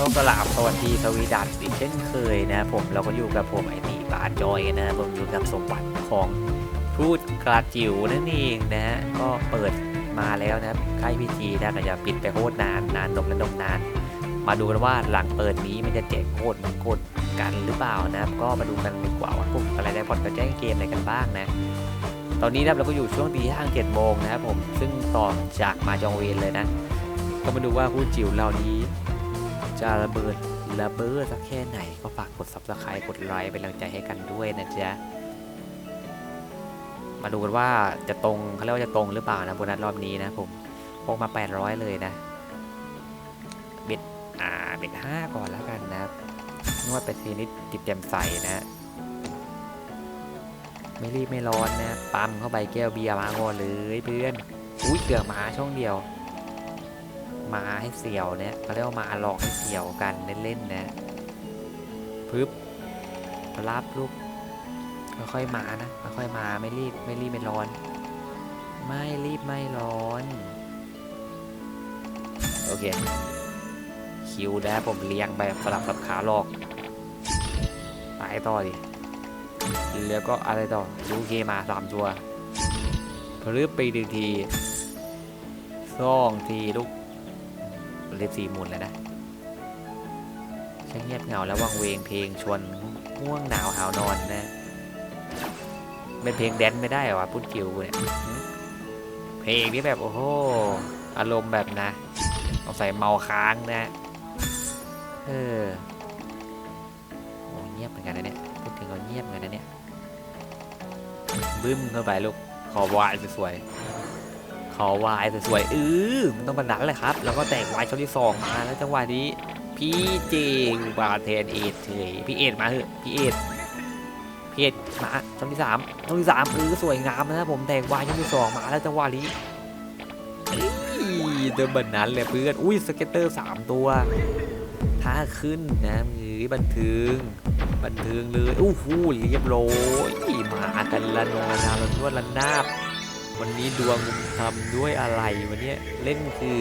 ต้องกราบสวัสดีสวีดัสอีกเช่นเคยนะผมเราก็อยู่กับผมไอตีบาจอยนะผมอยู่กับสมบัติของพูดกระจิ๋วนั่นเองนะ ก็เปิดมาแล้วนะครับค่ายพีจีนะก็จะปิดไปโคตรนานนานนมและนมนาน มาดูกันว่าหลังเปิดนี้มันจะแจกโคตรมือนโคตรกันหรือเปล่านะก็มาดูกันดีกว่าว่าพวกอะไรได้พอดก็แจ้งเกมอะไรกันบ้างนะตอนนี้นะเราก็อยู่ช่วงตีห้างเจ็ดโมงนะครับผมซึ่งต่อจากมาจองเวนเลยนะ ก็มาดูว่าผู้จิ๋วเหล่านี้ จะระเบิดระเบิดสักแค่ไหนก็ฝากกด subscribe กดไลค์เป็นกำลังใจให้กันด้วยนะจ๊ะ มาดูกันว่าจะตรงเขาเรียกว่าจะตรงหรือเปล่านะโบนัสรอบนี้นะผมพกมา 800 เลยนะเบ็ดอ่าเบ็ดห้าก่อนแล้วกันนะนวดเป็ดทีนิดติดเต็มใสนะไม่รีบไม่ร้อนนะปั๊มเข้าไปแก้วเบียร์มาก่อนเลยเพื่อนอุ้ยเกือบมาช่องเดียว มาให้เสียวเนี่ยเขาเรียกว่ามาหลอกให้เสียวกันเล่นๆนะปึ๊บรับลูกค่อยๆมานะค่อยๆมาไม่รีบไม่รีบไม่ร้อน ไม่รีบไม่ร้อน โอเค คิวได้ผมเลี้ยงไปสลับกับขาหลอกไปต่อดิแล้วก็อะไรต่อลูกเคมาสามตัวพรึบไปหนึ่งทีสองทีลูก เล็บสีหมุนเลยนะช่างเงียบเหงาและวังเวงเพลงชวนง่วงหนาวหาวนอนนะเป็นเพลงแดนซ์ไม่ได้หรอวะพุทธกิวเนี่ยเพลงนี้แบบโอ้โหอารมณ์แบบนะเอาใส่เมาค้างนะเออโอ้เงียบเหมือนกันนะเนี่ยพูดถึงเราเงียบเหมือนกันนะเนี่ยบึ้มเข้าไปลูกขอวายสวยๆ อวายสวยๆเออมันต้องบรรดันเลยครับ แล้วก็แตกวายช่องที่สองมาแล้วจังหวะนี้ พี่เจงบาเทนเอทเฉยพี่เอ็ดมาเถอะพี่เอ็ดพี่เอ็ดมาช่องที่สามช่องที่สามเออสวยงามนะครับผมแตกวายช่องที่สองมาแล้วจังหวะนี้เดินบันนั้นเลยเพื่อน อุ้ยสเก็ตเตอร์สามตัวท่าขึ้นนะมือบันเทิงบันเทิงเลยอู้หูเรียบร้อยมากันละนงละนาละนวดละนาบ วันนี้ดวงทำด้วยอะไรวันนี้เล่นคือ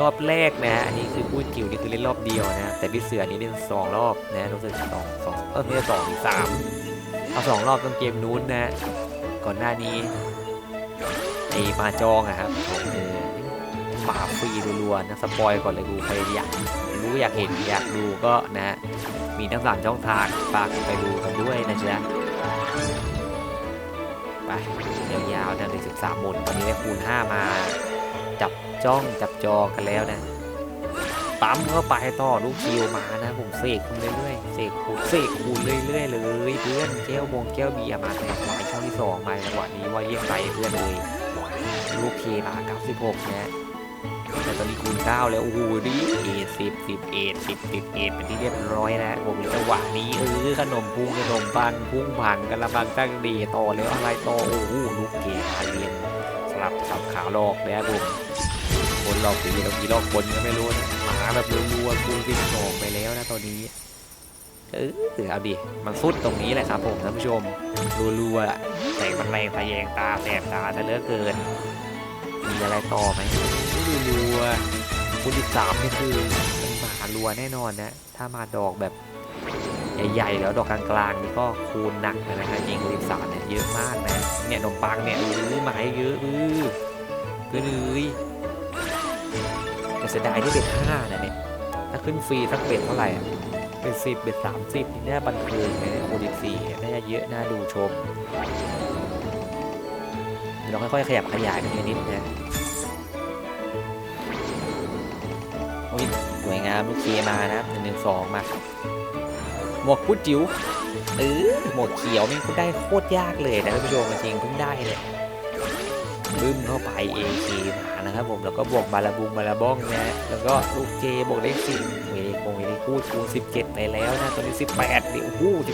รอบแรกนะฮะอันนี้คือพูดจิ๋วนี่คือเล่นรอบเดียวนะ แต่พี่เสือนี่เล่นสองรอบนะรู้สึกสองสองเออไม่ใช่สองสามเอาสองรอบต้องเกมนู้นนะ ก่อนหน้านี้ไอ้มาจองอะครับเออมาฟรีรัวๆนะสปอยก่อนเลยกูใครอยากรู้อยากเห็นอยากดูก็นะ มีทั้งสามช่องทางฝากไปดูกันด้วยนะจ๊ะ ยาวๆนะในศึกษาหมดวันนี้ได้คูณ 5 มา จับจ้องจับจอกันแล้วนะปั๊มเข้าไปต่อลูกคิวมานะผมเสกคูณเรื่อยๆเสกคูณเสกคูณเรื่อยๆเลยเพื่อนแก้วบงแก้วเบียร์มาในหวายช่องที่สองมาจังหวะนี้ว่าเยี่ยมไปเพื่อนเลยลูกเคมา96นะ แต่ตอนนี้คูณ9แล้วโอ้โหดิเอสิบสิบเอสิบสิบเอเป็นที่เรียบร้อยแล้วผมจังหวะนี้เออขนมพุงขนมปังพุ่งผังกันละบังตั้งดีต่อแล้วอะไรต่อโอ้โหลูกเกมาเรียนสลับสับขาลอกแล้วผมคนลอกผีเราผีหลอกคนก็ไม่รู้นะหมาแบบรัวๆคูณสิบสองไปแล้วนะตอนนี้เออเอาดิ มันสุดตรงนี้แหละครับผมท่านผู้ชมรัวๆอะแต่มันแรงทะแยงตาแสบตาซะเหลือเกิน มีอะไรต่อไหมรัวคูณสิบสามนี่คือมันมารัวแน่นอนนะ ถ้ามาดอกแบบใหญ่ๆแล้วดอกกลางๆนี่ก็คูณหนักเลยนะครับยิงคูณสิบสามเนี่ยเยอะมากนะ เนี่ยนมปังเนี่ยอือหมายเยอะอือเพื่อนเอ้ยแต่เสียดายที่เบ็ดห้านะเนี่ย ถ้าขึ้นฟรีสักเบ็ดเท่าไหร่เป็นสิบเบ็ดสามสิบนี่น่าบันเทิงเลยนะคูณสิบสี่น่าจะเยอะน่าดูชม เราค่อยๆขยับขยายกันทีละนิดนะโอ้ยสวยงามลูกเคมานะหนึ่งหนึ่งสองมาหมวกพุดจิ๋วเออหมวกเขียวนี่คุณได้โคตรยากเลยนะท่านผู้ชมจริงเพิ่งได้เลยบึ้มเข้าไปเอเคมานะครับผมแล้วก็บวกบาลาบุงบาลาบ้องนะแล้วก็ลูกเจบวกได้สี่เวกโอ้ยนี่พูดคูณ17ไปแล้วนะตอนนี้18นี่โอ้โห19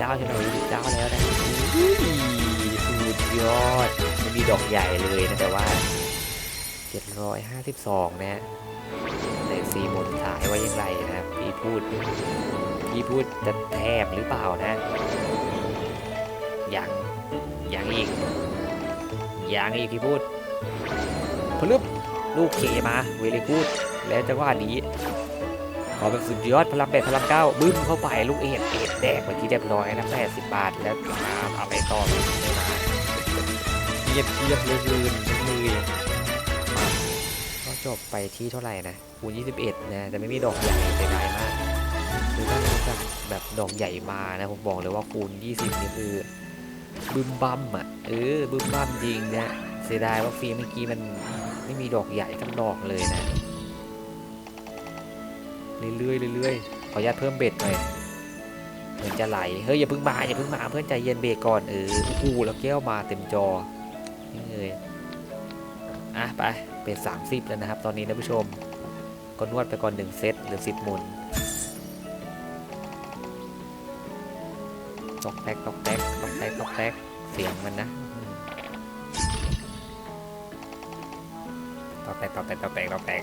19ใช่ไหม19แล้วนะ ยอดไม่มีดอกใหญ่เลยนะแต่ว่า 752 นะในซีมนถ่ายว้อยังไรนะพี่พูดพี่พูดจะแทบหรือเปล่านะยังยังอีกยังอีกพี่พูดพลึบลูกเคมาเวลีกูดแล้วจังหวะนี้ขอแบบสุดยอดพลังแปดพลังเก้าบึ้มเข้าไปลูกเอ็ดเอ็ดแดกไปที่เรียบร้อยนะแปดสิบบาทแล้วมาเอาไปต่อไม่มา เทียบเทียบเลยลืนเลยมาก็จบไปที่เท่าไหร่นะคูณ21 นะ แต่ไม่มีดอกใหญ่เสียดายมากคือถ้ามันจะแบบดอกใหญ่มานะ ผมบอกเลยว่าคูณ 20 นี่คือบึ้มบั้มอะ เออ บึ้มบั้มจริงนะ เสียดายว่าฟรีเมื่อกี้มันไม่มีดอกใหญ่ทั้งดอกเลยนะ เรื่อยๆเรื่อยๆ ขออนุญาตเพิ่มเบ็ดหน่อยเหมือนจะไหล เฮ้ยอย่าเพิ่งมาอย่าเพิ่งมาเพื่อนใจเย็นเบรกก่อนเออโอ้โหแล้วแก้วมาเต็มจอ นี่เลยอะไปเป็น30 แล้วนะครับ ตอนนี้นะผู้ชมก็นวดไปก่อนหนึ่งเซตหรือ 10หมุนตอกแตกตอกแตกตอกแตกตอกแตกเสียงมันนะตอกแตกตอกแตกตอกแตกตอกแตก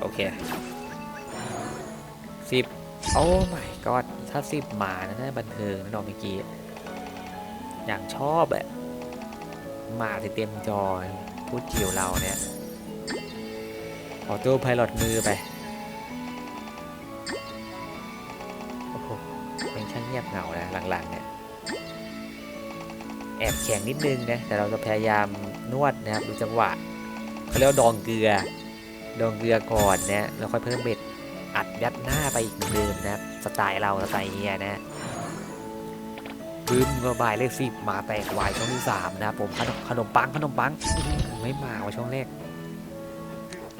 โอเคสิบโอ้ my god ถ้าสิบมานะน่าบันเทิงนะน้องเมื่อกี้อย่างชอบอะ หมาเต็มจอพูดจิ๋วเราเนี่ยออโต้ไพลอตมือไปโอ้โหเป็นช่างเงียบเหงานะหลังๆเนี่ยแอบแข็งนิดนึงนะแต่เราจะพยายามนวดนะครับดูจังหวะเขาเรียกดองเกลือ ดองเกลือก่อนนะแล้วค่อยเพิ่มเบ็ดอัดยัดหน้าไปอีกเหมือนเดิมนะสไตล์เราสไตล์เฮียนะ บึ้มก็บายเลขสิบมาแตกวายช่องที่สามนะครับผมขนมขนมปังขนมปังไม่มาว่าช่องแรก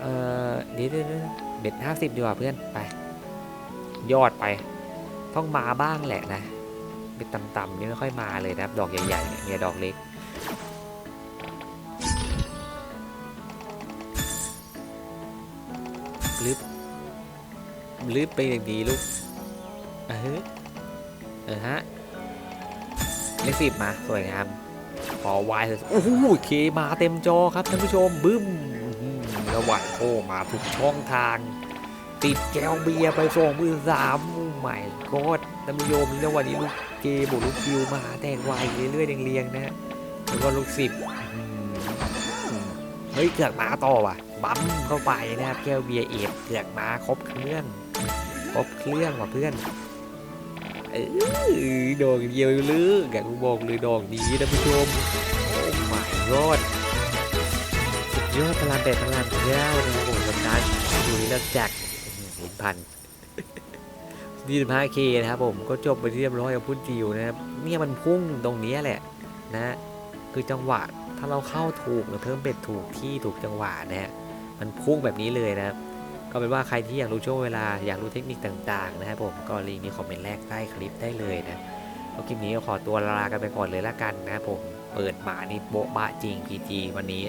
เออเดี๋ยวเดี๋ยวเบ็ดห้าสิบดีกว่าเพื่อนไป ยอดไป ต้องมาบ้างแหละนะเบ็ดต่ำๆนี่ไม่ค่อยมาเลยนะครับ ดอกใหญ่ๆเนี่ยดอกเล็กลึบลืบไปอย่างดีลูกเออเออฮะ เลขสิบมาสวยงามขอวายเถอะโอ้โหเคมาเต็มจอครับท่านผู้ชมบึ้มระหว่างโอ้มาทุกช่องทาง ติดแก้วเบียร์ไปสองมือสามโอ้ไม่กอดท่านผู้ชมแล้ววันนี้ลูกเกบวกลูกคิวมาแตกวายเรื่อยๆเรียงๆนะแล้วก็ลูกสิบเฮ้ยเกือกมาต่อว่ะบั๊มเข้าไปนะครับแก้วเบียร์เอ็ดเกือกมาครบเครื่องครบเครื่องว่ะเพื่อน เออดอกเดียวลือแกกูบอกเลยดอกนี้นะผู้ชม โอ้ my god สุดยอดพลังแต่พลังเจ้านะครับผมสำนักดูนี่แล้วจักหินพันดีสิบห้าเคนะครับผมก็จบไปที่เรียบร้อยกับพุ่นจิวนะครับเนี่ยมันพุ่งตรงนี้แหละนะคือจังหวะถ้าเราเข้าถูกหรือเพิ่มเบ็ดถูกที่ถูกจังหวะนะฮะมันพุ่งแบบนี้เลยนะครับ ก็เป็นว่าใครที่อยากรู้ช่วงเวลาอยากรู้เทคนิคต่างๆ นะครับผมก็ลิงก์นี้คอมเมนต์แรกใต้คลิปได้เลยนะแล้วคลิปนี้ขอตัวลากันไปก่อนเลยละกันนะครับผมเปิดมานี่โบ๊ะบะจริงพีจีวันนี้